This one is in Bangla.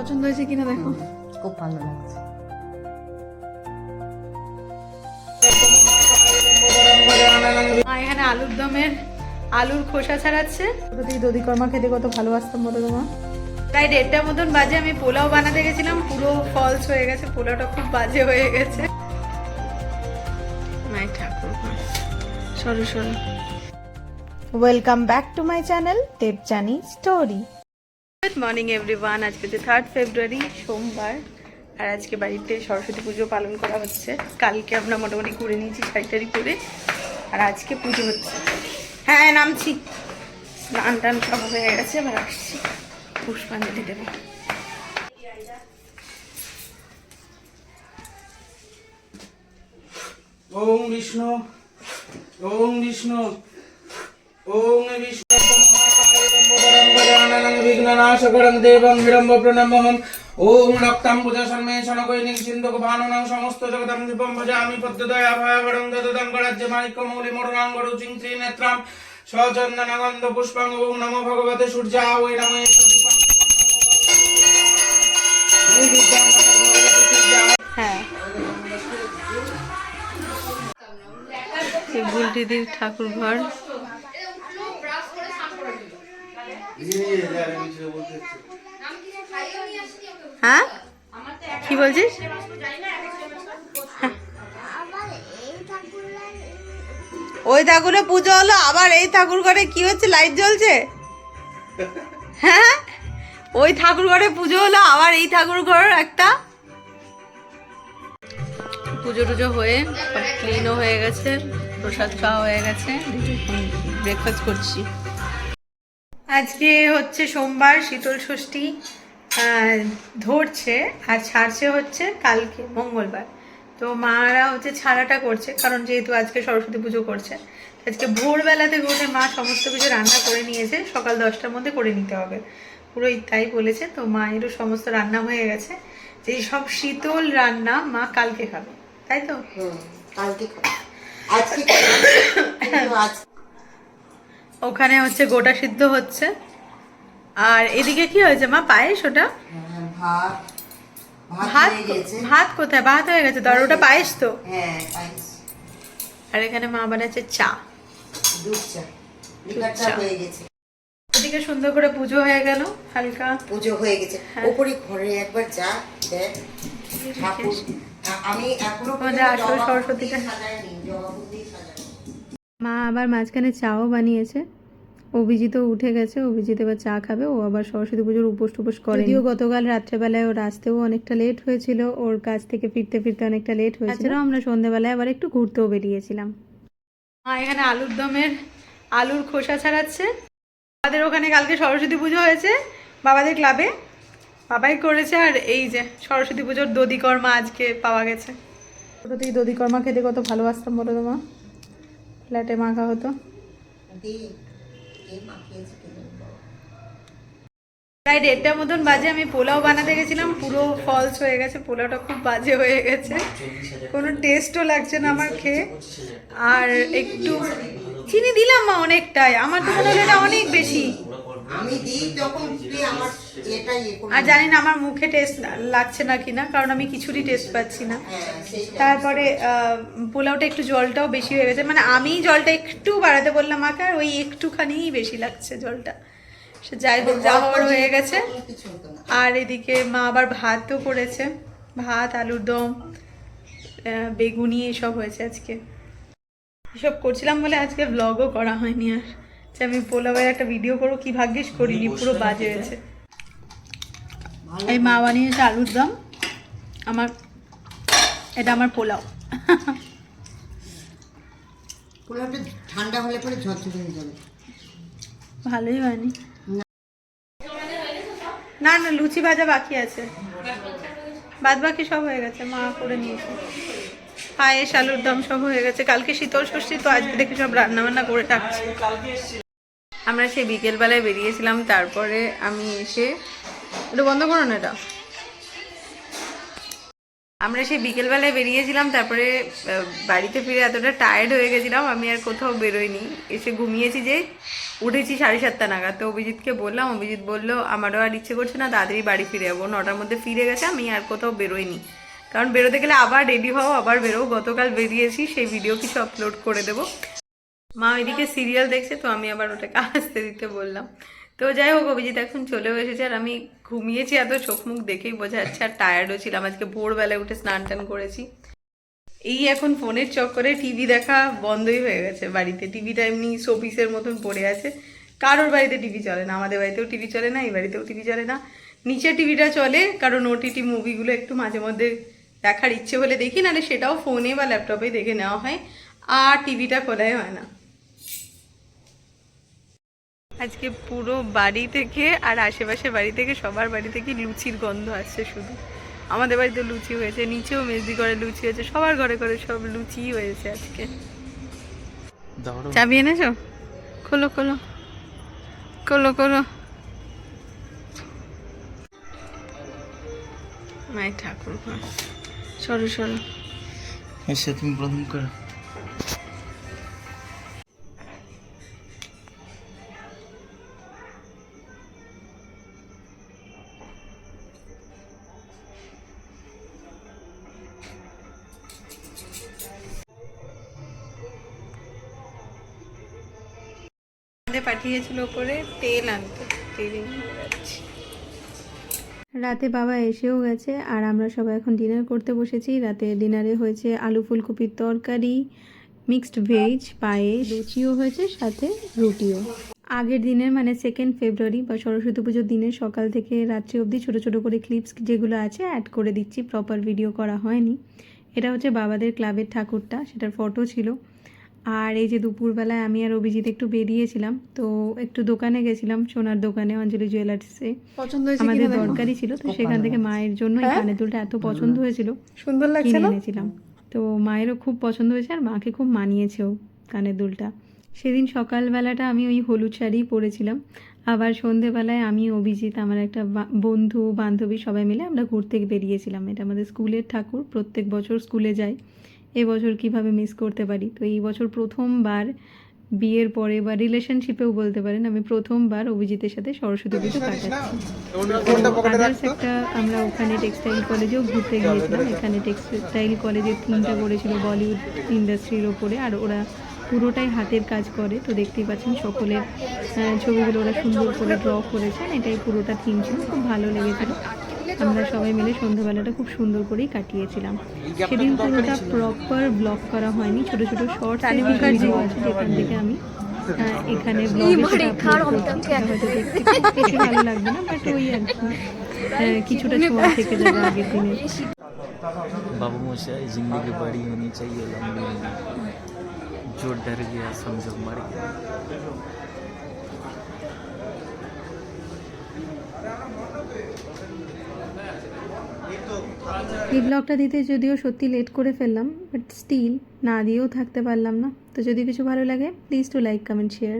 পছন্দ হয়েছে কিনা দেখো। খুব ভালো লাগছে। এখানে আলুর দমের আলুর খোসা ছাড়াচ্ছে। প্রতি দদি কর্মা খেতে কত ভালোবাসতাম বলো তোমার প্রায় দেড়টার মতন বাজে আমি পোলাও বানাতে গেছিলাম পুরো ফলস হয়ে গেছে পোলাওটা খুব বাজে হয়ে গেছে। মাই ঠাকুর সরু সরু। Welcome back to my channel Debjani story good morning everyone আজকে যে থার্ড ফেব্রুয়ারি সোমবার। আর আজকে বাড়িতে সরস্বতী পুজো পালন করা হচ্ছে। কালকে আমরা মোটামুটি করে নিয়েছি শাড়ি পরে আর আজকে পুজো হচ্ছে। হ্যাঁ নামছি। স্নান টান সব হয়ে গেছে, এবার আসছি। পুষ্পাঞ্জলি দেবো। ওম বিষ্ণু ওম বিষ্ণু ওম বিষ্ণু। বিঘ্ননাশকরং দেবং হিরম্ব প্রণমহম ওম রক্তাম্বুজা সন্মেষণকৈনিক সিন্ধুক ভানুনাং সমস্ত জগদং দীপম ভজামি পদ্মদয়া ভয়াবরং দদদং গরাজ্য মাণিক্যমৌলি মরুরাঙ্গ রুচিং শ্রীনেত্রাম সচন্দনগন্ধ পুষ্পাং ওম নমো ভগবতে সূর্যা ওই নমো হ্যাঁ ঠাকুর ঘর। হ্যাঁ? কি বলছিস? ওই ঠাকুরে পুজো হলো আবার এই ঠাকুর ঘরে কি হচ্ছে? লাইট জ্বলছে? হ্যাঁ? ওই ঠাকুর ঘরে পুজো হলো আবার এই ঠাকুর ঘর একটা। পুজো টুজো হয়ে ক্লিনও হয়ে গেছে প্রসাদ খাওয়া হয়ে গেছে। ব্রেকফাস্ট করছি। আজকে হচ্ছে সোমবার, শীতল ষষ্ঠী ধরছে আর ছাড়ছে হচ্ছে কালকে, মঙ্গলবার। তো মারা হচ্ছে ছাড়াটা করছে, কারণ যেহেতু আজকে সরস্বতী পুজো করছে, আজকে ভোরবেলাতে উঠে মা সমস্ত কিছু রান্না করে নিয়েছে, সকাল দশটার মধ্যে করে নিতে হবে। পুরো তাই বলেছে, তো মায়েরও সমস্ত রান্না হয়ে গেছে। যে সব শীতল রান্না মা কালকে খাবে, তাই তো? কালকে। আজকে ওখানে হচ্ছে গোটা সিদ্ধ হচ্ছে। আর এদিকে কি হয়েছে মা? পায়েস ওটা? হ্যাঁ, ভাত। ভাত কোথায়? ভাত হয়ে গেছে। তো ওটা পায়েস তো? হ্যাঁ আর এখানে মা বানাচ্ছে চা। হয়ে ওদিকে সুন্দর করে পুজো হয়ে গেল হালকা। পুজো হয়ে গেছে। হ্যাঁ। ওপরে ঘরে একবার যা দেখ আমি এখনও সরস্বতীটা। সাজাইনি। জবা মা আবার মাঝখানে চাও বানিয়েছে। অভিজিৎ উঠে গেছে অভিজিৎ এবার চা খাবে ও আবার সরস্বতী পুজোর উপোস টুপোস করে যদিও গতকাল রাত্রেবেলায় ওর আসতেও অনেকটা লেট হয়েছিল ওর কাছ থেকে ফিরতে ফিরতে অনেকটা লেট হয়েছিল। আমরা সন্ধ্যেবেলায় আবার একটু ঘুরতেও বেরিয়েছিলাম। মা এখানে আলুর দমের আলুর খোসা ছাড়াচ্ছে। বাবাদের ওখানে কালকে সরস্বতী পুজো হয়েছে বাবাদের ক্লাবে বাবাই করেছে আর এই যে সরস্বতী পুজোর দধিকর্মা আজকে পাওয়া গেছে। ছোটো থেকে দধিকর্মা খেতে কত ভালোবাসতাম বলো তো মা। ফ্ল্যাটে মাখা হতো। প্রায় দেড়টার মতন বাজে আমি পোলাও বানাতে গেছিলাম, পুরো ফলস হয়ে গেছে, পোলাওটা খুব বাজে হয়ে গেছে। কোনো টেস্টও লাগছে না আমার খেয়ে। আর একটু চিনি দিলাম মা অনেকটাই, আমার তো মনে হলো এটা অনেক বেশি। আমি দিই যখন তুই আমার এটা ইয়ে করে আর জানি না আমার মুখে টেস্ট লাগছে না কিনা কারণ আমি কিছুরই টেস্ট পাচ্ছি না। হ্যাঁ তারপরে পোলাওটা একটু জলটাও বেশি হয়ে গেছে। মানে আমি জলটা একটু বাড়াতে বললাম আমাকে আর ওই একটুখানিই বেশি লাগছে জলটা। সে যাই হোক যা হওয়ার হয়ে গেছে। আর এদিকে মা আবার ভাতও করেছে। ভাত আলুর দম বেগুনি এসব হয়েছে আজকে। এসব করছিলাম বলে আজকে ব্লগও করা হয়নি আর। যে আমি পোলাওয়ের একটা ভিডিও করব কি ভাগ্যিস করিনি পুরো বাজে হয়েছে। এই মা বানিয়েছে আলুর দম আমার এটা আমার পোলাও। পোলাওটা ঠান্ডা হলে পরে ঝরঝরে হয়ে যাবে। ভালোই হয়নি। না। না লুচি ভাজা বাকি আছে। বাদ বাকি সব হয়ে গেছে মা করে নিয়েছে। পায়েস আলুর দম সব হয়ে গেছে। কালকে শীতল ষষ্ঠী তো আজকে দেখে সব রান্না বান্না করে রাখছি। আমরা সেই বিকেলবেলায় বেরিয়েছিলাম, তারপরে আমি এসে একটু বন্ধ করো না এটা? আমরা সেই বিকেলবেলায় বেরিয়েছিলাম, তারপরে বাড়িতে ফিরে এতটা টায়ার্ড হয়ে গেছিলাম, আমি আর কোথাও বেরোইনি। এসে ঘুমিয়েছি যে, উঠেছি সাড়ে সাতটা নাগাদ। তো অভিজিৎকে বললাম, অভিজিৎ বলল, আমারও আর ইচ্ছে করছে না, তাড়াতাড়ি বাড়ি ফিরে যাব। নটার মধ্যে ফিরে গেছে, আমি আর কোথাও বেরোইনি। কারণ বেরোতে গেলে আবার রেডি হও, আবার বেরো গতকাল বেরিয়েছি, সেই ভিডিও কিছু আপলোড করে দেবো। মা ওইদিকে সিরিয়াল দেখছে, তো আমি আবার ওটাকে আসতে দিতে বললাম। তো যাই হোক, অভিজিৎ এখন চলেও এসেছে আর আমি ঘুমিয়েছি, এত চোখ মুখ দেখেই বোঝা যাচ্ছে আর টায়ার্ডও ছিলাম। আজকে ভোরবেলায় উঠে স্নান টান করেছি। এই এখন ফোনের চক্করে টিভি দেখা বন্ধই হয়ে গেছে বাড়িতে। টিভিটা এমনি শোপিসের মতন পড়ে আছে। কারোর বাড়িতে টিভি চলে না, আমাদের বাড়িতেও টিভি চলে না, এই বাড়িতেও টিভি চলে না। নিচে টিভিটা চলে, কারণ ওটিটি মুভিগুলো একটু মাঝে মধ্যে দেখার ইচ্ছে হলে দেখি, নাহলে সেটাও ফোনে বা ল্যাপটপে দেখে নেওয়া হয়। আর টিভিটা খোলাই হয় না। আজকে পুরো বাড়ি থেকে আর আশেপাশে বাড়ি থেকে সবার বাড়ি থেকে লুচির গন্ধ আসছে শুধু। আমাদের বাড়িতে লুচি হয়েছে নিচেও মেজদি ঘরে লুচি হয়েছে সবার ঘরে ঘরে সব লুচি হয়েছে আজকে। চাবি এনেছো? খোলো খোলো। খোলো খোলো। মায়ের ঠাকুর ঘর সরো সরো। এসে তুমি প্রথম করো। পাঠিয়েছিল ওপরে তেল আনতে, তেল রাতে বাবা এসেও গেছে, আর আমরা সবাই এখন ডিনার করতে বসেছি। রাতে ডিনারে হয়েছে আলু ফুলকপির তরকারি মিক্সড ভেজ পায়েস, লুচিও হয়েছে, সাথে রুটিও। আগের দিনের মানে সেকেন্ড ফেব্রুয়ারি বা সরস্বতী পুজোর দিনের সকাল থেকে রাত্রি অবধি ছোটো ছোটো করে ক্লিপস যেগুলো আছে অ্যাড করে দিচ্ছি প্রপার ভিডিও করা হয়নি। এটা হচ্ছে বাবাদের ক্লাবের ঠাকুরটা, সেটার ফটো ছিল। আর এই যে দুপুরবেলায় আমি আর অভিজিৎ একটু বেরিয়েছিলাম তো একটু দোকানে গেছিলাম সোনার দোকানে অঞ্জলি জুয়েলার্সে আমাদের দরকারই ছিল তো সেখান থেকে মায়ের জন্য এই কানের দুলটা এত পছন্দ হয়েছিল সুন্দর লাগছে না? এনেছিলাম। তো মায়েরও খুব পছন্দ হয়েছে আর মাকে খুব মানিয়েছেও কানের দুলটা। সেদিন সকালবেলাটা আমি ওই হলুদ শাড়ি পরেছিলাম। আবার সন্ধেবেলায় আমি অভিজিৎ আমার একটা বন্ধু বান্ধবী সবাই মিলে আমরা ঘুরতে বেরিয়েছিলাম। এটা আমাদের স্কুলের ঠাকুর প্রত্যেক বছর স্কুলে যাই এবছর কীভাবে মিস করতে পারি? তো এই বছর প্রথমবার বিয়ের পরে বা রিলেশনশিপেও বলতে পারেন আমি প্রথমবার অভিজিতের সাথে সরস্বতী পুজো কাটাচ্ছি। একটা আমরা ওখানে টেক্সটাইল কলেজেও ঘুরতে গিয়েছিলাম। এখানে টেক্সটাইল কলেজের থিমটা করেছিল বলিউড ইন্ডাস্ট্রির ওপরে আর ওরা পুরোটাই হাতের কাজ করে। তো দেখতেই পাচ্ছেন সকলের ছবিগুলো ওরা সুন্দর করে ড্র করেছেন। এটাই পুরোটা থিম ছিল। খুব ভালো লেগেছিল। আমরা সবাই মিলে সন্ধ্যাবেলাটা খুব সুন্দর করেই কাটিয়েছিলাম সেদিন পুরোটা প্রপার ব্লগ করা হয়নি ছোট ছোট শর্ট ভিডিও আছে যেখান থেকে আমি আহ, এখানে ব্লগে হয়তো দেখতে খুব বেশি ভালো লাগবে না বাট ওই আর কি আহ, কিছুটা ছোঁয়া থেকে যাবে আগের দিনে बाबू मोशाई जिंदगी बड़ी होनी चाहिए लंबी जो डर गया समझो मर गया এই ব্লগটা দিতে যদিও সত্যি লেট করে ফেললাম বাট স্টিল না দিয়েও থাকতে পারলাম না। তো যদি কিছু ভালো লাগে please to like comment share